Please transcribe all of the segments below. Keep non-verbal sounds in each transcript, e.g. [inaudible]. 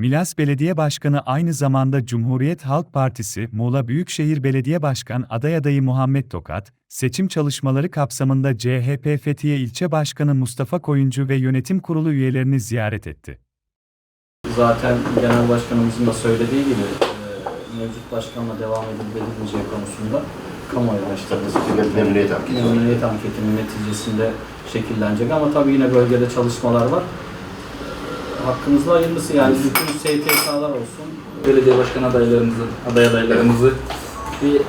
Milas Belediye Başkanı aynı zamanda Cumhuriyet Halk Partisi Muğla Büyükşehir Belediye Başkan aday adayı Muhammed Tokat, seçim çalışmaları kapsamında CHP Fethiye İlçe Başkanı Mustafa Koyuncu ve yönetim kurulu üyelerini ziyaret etti. Zaten genel başkanımızın da söylediği gibi e, mevcut başkanla devam edilebileceği konusunda kamuoyu araştırması Memnuniyet anketi. memnuniyet anketinin neticesinde şekillenecek ama tabii yine bölgede çalışmalar var. Hakkımızda hayırlısı yani bütün STK'lar olsun. belediye başkan adaylarımızı, aday adaylarımızı bir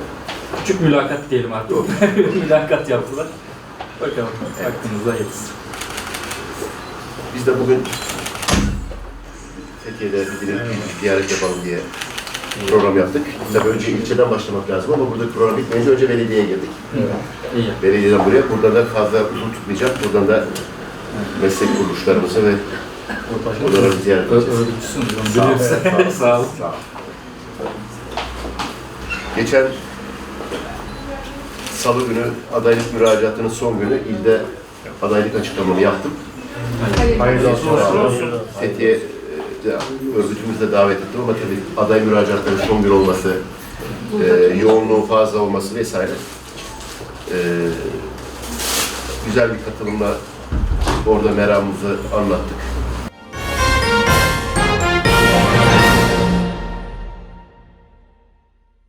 küçük mülakat diyelim artık. [laughs] Mülakat yaptılar. Bakalım aklınızda hayırlısı. Biz de bugün Fethiye'de bir gidip bir ziyaret yapalım diye program yaptık. Tabii önce ilçeden başlamak lazım ama burada program bitmeyince önce belediyeye girdik. İyi. Belediyeden buraya. Burada da fazla uzun tutmayacak. Buradan da meslek kuruluşlarımızı ve odaları ziyaret Ö- edeceğiz. Örgütçüsünüz onu Sağ olun. [laughs] biliyoruz. Sağ olun. Geçen Salı günü adaylık müracaatının son günü ilde adaylık açıklamamı yaptım. Hayırlı olsun. Fethiye e, de- örgütümüz de davet ettim ama tabii aday müracaatların son gün olması, e, yoğunluğun fazla olması vesaire. E, güzel bir katılımla orada meramımızı anlattık.